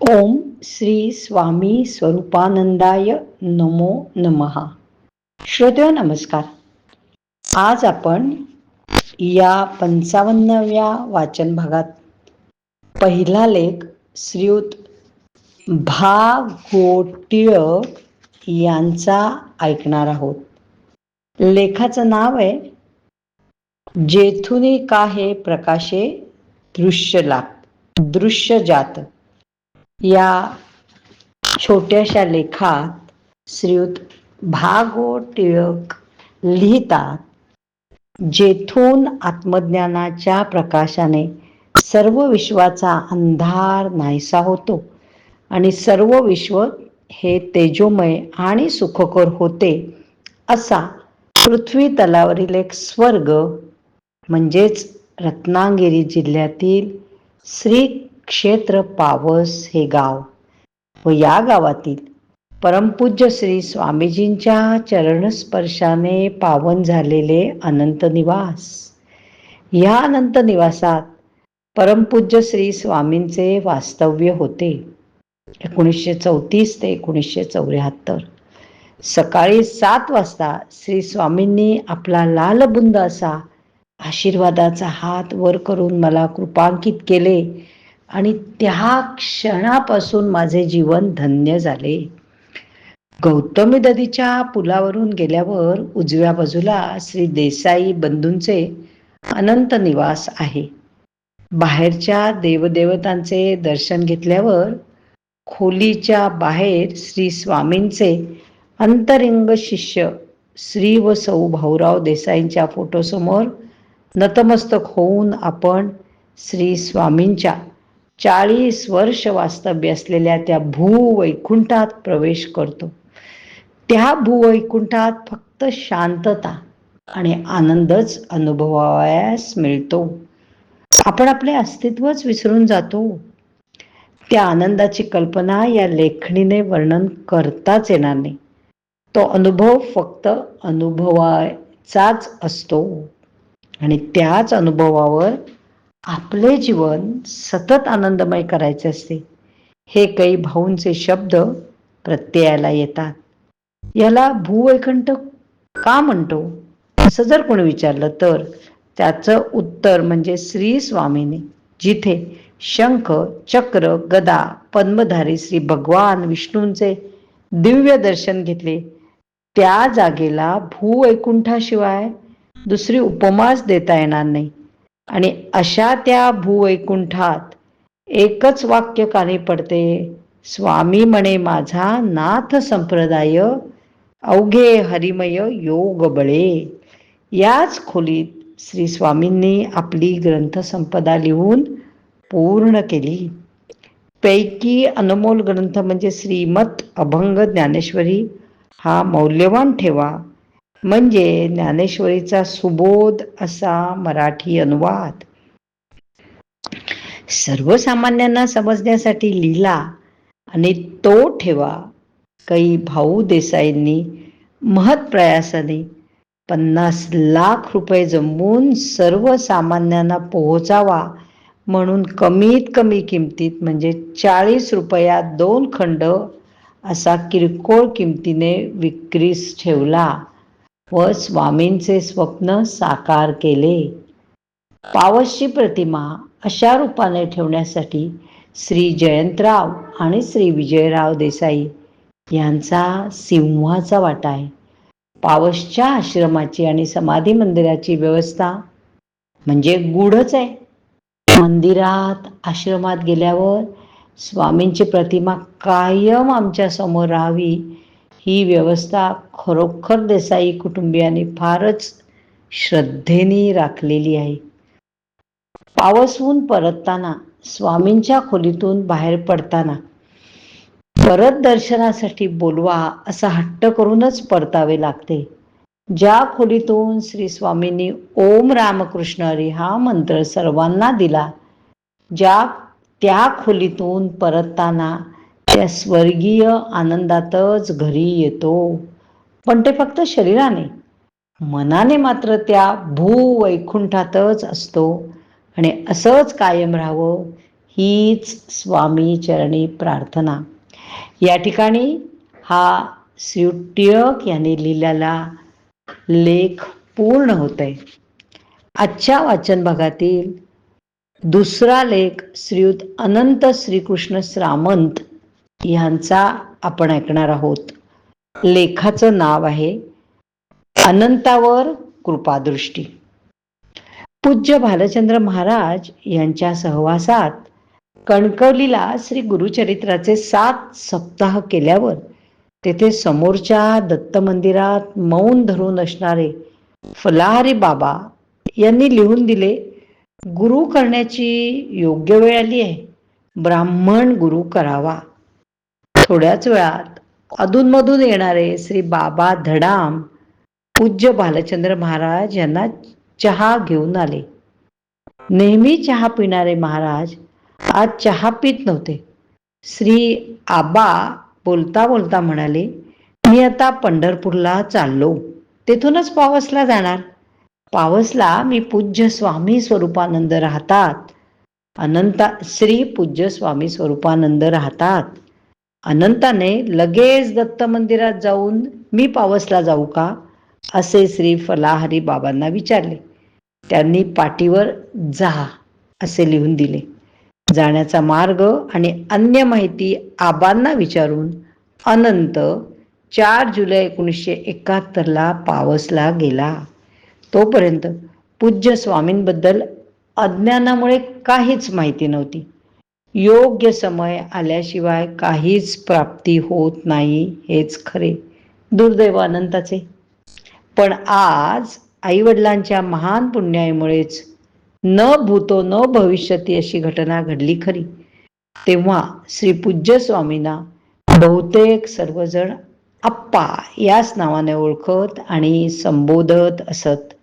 ओम श्री स्वामी स्वरूपानंदाय नमो नमहा श्रोत्यो नमस्कार. आज आपण या पंचावन्नव्या वाचन भागात पहिला लेख श्रीयुत भागोटिळक यांचा ऐकणार आहोत. लेखाचं नाव आहे जेथुनी का हे प्रकाशे दृश्य लाग दृश्य जात या छोट्याशा लेखात श्रीयुत भागो टिळक लिहितात जेथून आत्मज्ञानाच्या प्रकाशाने सर्व विश्वाचा अंधार नाहीसा होतो आणि सर्व विश्व हे तेजोमय आणि सुखकर होते असा पृथ्वी तलावरील एक स्वर्ग म्हणजेच रत्नागिरी जिल्ह्यातील श्री क्षेत्र पावस हे गाव व या गावातील परमपूज्य श्री स्वामीजींच्या चरणस्पर्शाने पावन झालेले अनंत निवास. ह्या अनंत निवासात परमपूज्य श्री स्वामींचे वास्तव्य होते. एकोणीसशे चौतीस ते एकोणीसशे चौऱ्याहत्तर. सकाळी सात वाजता श्री स्वामींनी आपला लालबुंद असा आशीर्वादाचा हात वर करून मला कृपांकित केले. आणि त्या क्षणापासून माझे जीवन धन्य झाले. गौतमी नदीच्या पुलावरून गेल्यावर उजव्या बाजूला श्री देसाई बंधूंचे अनंत निवास आहे. बाहेरच्या देवदेवतांचे दर्शन घेतल्यावर खोलीच्या बाहेर श्री स्वामींचे अंतरिंग शिष्य श्री व सौ भाऊराव देसाईंच्या फोटोसमोर नतमस्तक होऊन आपण श्री स्वामींच्या चाळीस वर्ष वास्तव्य असलेल्या त्या भूवैकुंठात प्रवेश करतो. त्या भूवैकुंठात फक्त शांतता आणि आनंदच अनुभवावयास मिळतो. आपण आपले अस्तित्वच विसरून जातो. त्या आनंदाची कल्पना या लेखणीने वर्णन करताच येणार नाही. तो अनुभव फक्त अनुभवाचाच असतो आणि त्याच अनुभवावर आपले जीवन सतत आनंदमय करायचे असते. हे काही भाऊंचे शब्द प्रत्ययाला येतात. याला भूवैकंठ का म्हणतो? असं जर कोणी विचारलं तर त्याचं उत्तर म्हणजे श्री स्वामीने जिथे शंख चक्र गदा पद्मधारी श्री भगवान विष्णूंचे दिव्य दर्शन घेतले त्या जागेला भूवैकुंठाशिवाय दुसरी उपमाच देता येणार नाही. आणि अशा त्या भूवैकुंठात एकच वाक्य काने पडते स्वामी म्हणे माझा नाथ संप्रदाय अवघे हरिमय योग बळे. याच खोलीत श्री स्वामींनी आपली ग्रंथसंपदा लिहून पूर्ण केली. पैकी अनमोल ग्रंथ म्हणजे श्रीमत अभंग ज्ञानेश्वरी हा मौल्यवान ठेवा. म्हणजे ज्ञानेश्वरीचा सुबोध असा मराठी अनुवाद. सर्वसामान्यांना समजण्यासाठी लिहिला आणि तो ठेवा काही भाऊ देसाईंनी महत्प्रयासाने पन्नास लाख रुपये जमवून सर्वसामान्यांना पोहोचावा म्हणून कमीत कमी किमतीत म्हणजे चाळीस रुपयात दोन खंड असा किरकोळ किमतीने विक्रीस ठेवला. व स्वामींचे स्वप्न साकार केले. पावसची प्रतिमा अशा रूपाने ठेवण्यासाठी श्री जयंतराव आणि श्री विजयराव देसाई यांचा सिंहाचा वाटा आहे. पावसच्या आश्रमाची आणि समाधी मंदिराची व्यवस्था म्हणजे गूढच आहे. मंदिरात आश्रमात गेल्यावर स्वामींची प्रतिमा कायम आमच्यासमोर राहावी ही व्यवस्था खरोखर देसाई कुटुंबियांनी फारच श्रद्धेने राखलेली आहे. पावसहून परतताना स्वामींच्या खोलीतून बाहेर पडताना परत दर्शनासाठी बोलवा असा हट्ट करूनच परतावे लागते. ज्या खोलीतून श्री स्वामींनी ओम रामकृष्ण हरी हा मंत्र सर्वांना दिला ज्या त्या खोलीतून परतताना त्या स्वर्गीय आनंदातच घरी येतो. पण ते फक्त शरीराने मनाने मात्र त्या भूवैकुंठातच असतो. आणि असंच कायम राहावं हीच स्वामी चरणी प्रार्थना. या ठिकाणी हा श्रीयुट यांनी लिहिलेला लेख पूर्ण होत आहे आजच्या वाचन भागातील दुसरा लेख श्रीयुत अनंत श्रीकृष्ण श्रामंत यांचा आपण ऐकणार आहोत. लेखाचं नाव आहे अनंतावर कृपादृष्टी. पूज्य भालचंद्र महाराज यांच्या सहवासात कणकवलीला श्री गुरुचरित्राचे सात सप्ताह केल्यावर तेथे समोरच्या दत्त मंदिरात मौन धरून असणारे फलाहारी बाबा यांनी लिहून दिले गुरु करण्याची योग्य वेळ आली आहे. ब्राह्मण गुरु करावा. थोड्याच वेळात अधूनमधून येणारे श्री बाबा धडाम पूज्य भालचंद्र महाराज यांना चहा घेऊन आले. नेहमी चहा पिणारे महाराज आज चहा पित नव्हते. श्री आबा बोलता बोलता म्हणाले मी आता पंढरपूरला चाललो. तेथूनच पावसला जाणार. पावसला मी पूज्य स्वामी स्वरूपानंद राहतात. अनंता श्री पूज्य स्वामी स्वरूपानंद राहतात. अनंताने लगेच दत्त मंदिरात जाऊन मी पावसला जाऊ का? असे श्री फलाहरी बाबांना विचारले. त्यांनी पाठीवर जा असे लिहून दिले. जाण्याचा मार्ग आणि अन्य माहिती आबांना विचारून अनंत चार जुलै एकोणीसशे एकाहत्तरला पावसला गेला. तोपर्यंत पूज्य स्वामींबद्दल अज्ञानामुळे काहीच माहिती नव्हती. योग्य समय आल्याशिवाय काहीच प्राप्ती होत नाही हेच खरे. दुर्दैव अनंताचे. पण आज आईवडिलांच्या महान पुण्यामुळेच न भूतो न भविष्यती अशी घटना घडली खरी. तेव्हा श्री पूज्य स्वामींना बहुतेक सर्वजण आप्पा याच नावाने ओळखत आणि संबोधत असत.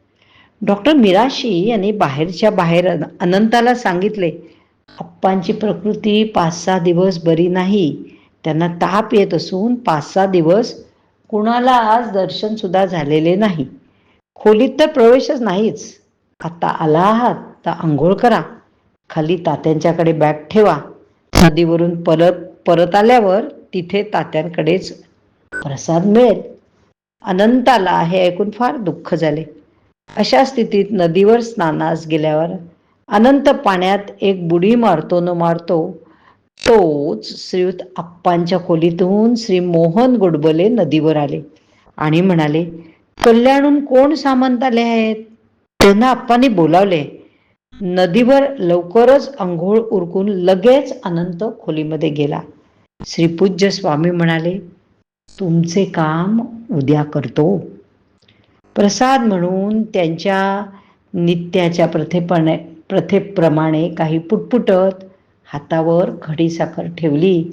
डॉक्टर मिराशी यांनी बाहेरच्या बाहेर अनंताला सांगितले आप्पांची प्रकृती पाच सहा दिवस बरी नाही. त्यांना ताप येत असून पाच सहा दिवस कुणाला आज दर्शन सुद्धा झालेले नाही. खोलीत तर प्रवेशच नाहीच. आता आला आहात तर आंघोळ करा. खाली तात्यांच्याकडे बॅग ठेवा. नदीवरून परत परत आल्यावर तिथे तात्यांकडेच प्रसाद मिळेल. अनंताला हे ऐकून फार दुःख झाले. अशा स्थितीत नदीवर स्नानास गेल्यावर अनंत पाण्यात एक बुडी मारतो न मारतो. तोच श्रीयुत आप्पांच्या खोलीतून श्री मोहन गोडबले नदीवर आले आणि म्हणाले कल्याणून कोण सामंत आले आहेत? त्यांना आप्पांनी बोलावले नदीवर लवकरच अंघोळ उरकून लगेच अनंत खोलीमध्ये गेला. श्रीपूज्य स्वामी म्हणाले तुमचे काम उद्या करतो. प्रसाद म्हणून त्यांच्या नित्याच्या प्रथेपणे प्रथेप्रमाणे काही पुटपुटत हातावर खडीसाखर ठेवली.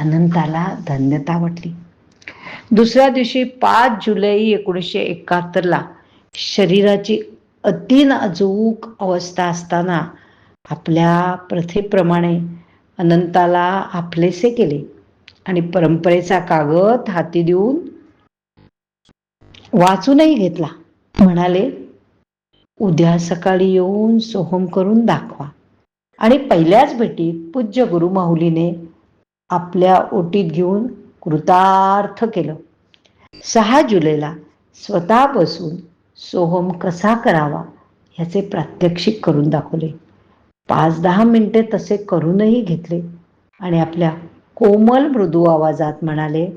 अनंताला धन्यता वाटली. दुसऱ्या दिवशी पाच जुलै एकोणीसशे एकाहत्तरला शरीराची अति अजूक अवस्था असताना आपल्या प्रथेप्रमाणे अनंताला आपलेसे केले आणि परंपरेचा कागद हाती देऊन वाचूनही घेतला. म्हणाले उद्या सकाळी येऊन सोहम करून दाखवा. आणि पहिल्याच भेटीत पूज्य गुरु माहुलीने आपल्या ओटीत घेऊन कृतार्थ केलं. सहा जुलैला स्वतः बसून सोहम कसा करावा ह्याचे प्रात्यक्षिक करून दाखवले. पाच दहा मिनिटे तसे करूनही घेतले. आणि आपल्या कोमल मृदू आवाजात म्हणाले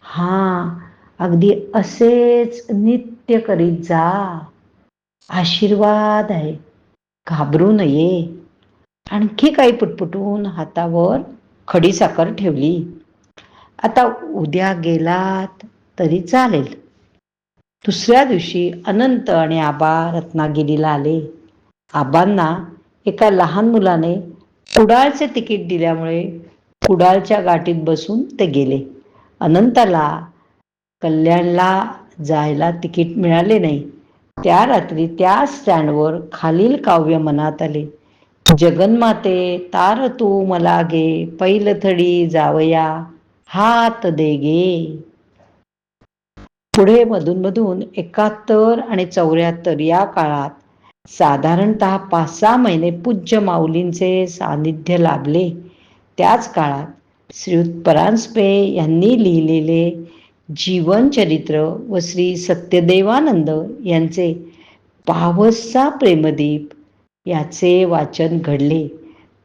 हा अगदी असेच नित्य करीत जा. आशीर्वाद आहे. घाबरू नये. आणखी काही पुटपुटून हातावर खडीसाखर ठेवली. आता उद्या गेलात तरी चालेल. दुसऱ्या दिवशी अनंत आणि आबा रत्नागिरीला आले. आबांना एका लहान मुलाने कुडाळचे तिकीट दिल्यामुळे कुडाळच्या गाठीत बसून ते गेले. अनंताला कल्याणला जायला तिकीट मिळाले नाही. त्या रात्री त्या स्टँडवर खालील काव्य मनात आले. जगन्माते तार तू मला गे पैलथडी जावया हात दे गे. पुढे मधून मधून एकाहत्तर आणि चौऱ्याहत्तर या काळात साधारणत पाच सहा महिने पूज्य माऊलींचे सानिध्य लाभले. त्याच काळात श्रीयुत परांजपे यांनी लिहिलेले जीवनचरित्र व श्री सत्यदेवानंद यांचे पावसा प्रेमदीप याचे वाचन घडले.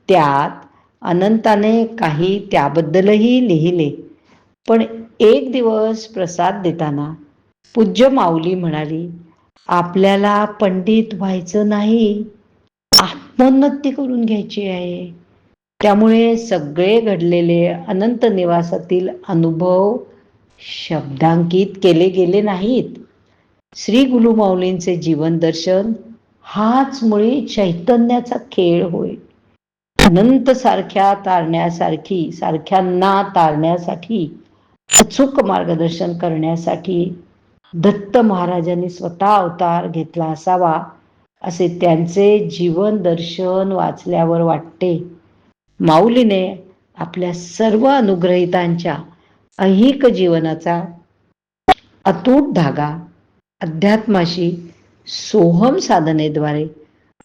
त्यात अनंताने काही त्याबद्दलही लिहिले. पण एक दिवस प्रसाद देताना पूज्य माऊली म्हणाली आपल्याला पंडित व्हायचं नाही. आत्मोन्नती करून घ्यायची आहे. त्यामुळे सगळे घडलेले अनंत निवासातील अनुभव शब्दांकित केले गेले नाहीत. श्री गुरु माऊलींचे जीवनदर्शन हाच मुळी चैतन्याचा खेळ होय. अनंत सारख्या तारण्यासारखी सारख्यांना तारण्यासाठी अचूक मार्गदर्शन करण्यासाठी दत्त महाराजांनी स्वतः अवतार घेतला असावा असे त्यांचे जीवन दर्शन वाचल्यावर वाटते. माऊलीने आपल्या सर्व अनुग्रहितांच्या ऐहिक जीवनाचा अतूट धागा अध्यात्माशी सोहम साधनेद्वारे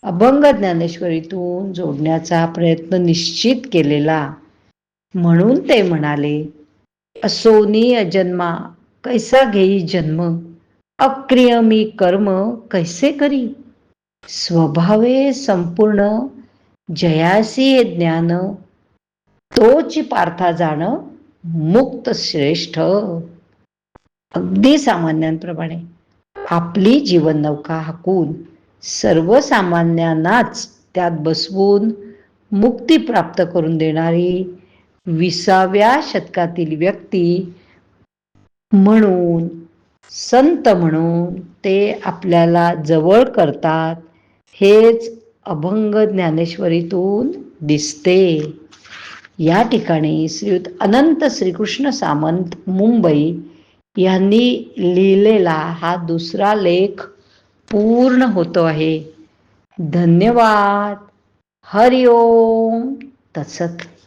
अभंग ज्ञानेश्वरीतून जोडण्याचा प्रयत्न निश्चित केलेला. म्हणून ते म्हणाले असोनी अजन्मा कैसा घेई जन्म? अक्रिय मी कर्म कैसे करी? स्वभावे संपूर्ण जयासी हे ज्ञान तोच पार्था जाणं मुक्त श्रेष्ठ अगदी सामान्यांप्रमाणे. आपली जीवन नौका हाकून सर्वसामान्यांनाच त्यात बसवून मुक्ती प्राप्त करून देणारी विसाव्या शतकातील व्यक्ती म्हणून संत म्हणून ते आपल्याला जवळ करतात हेच अभंग ज्ञानेश्वरीतून दिसते. या ठिकाणी श्रीयुत अनंत श्रीकृष्ण सामंत मुंबई यांनी लिहिलेला हा दुसरा लेख पूर्ण होतो आहे. धन्यवाद. हरिओम. तसत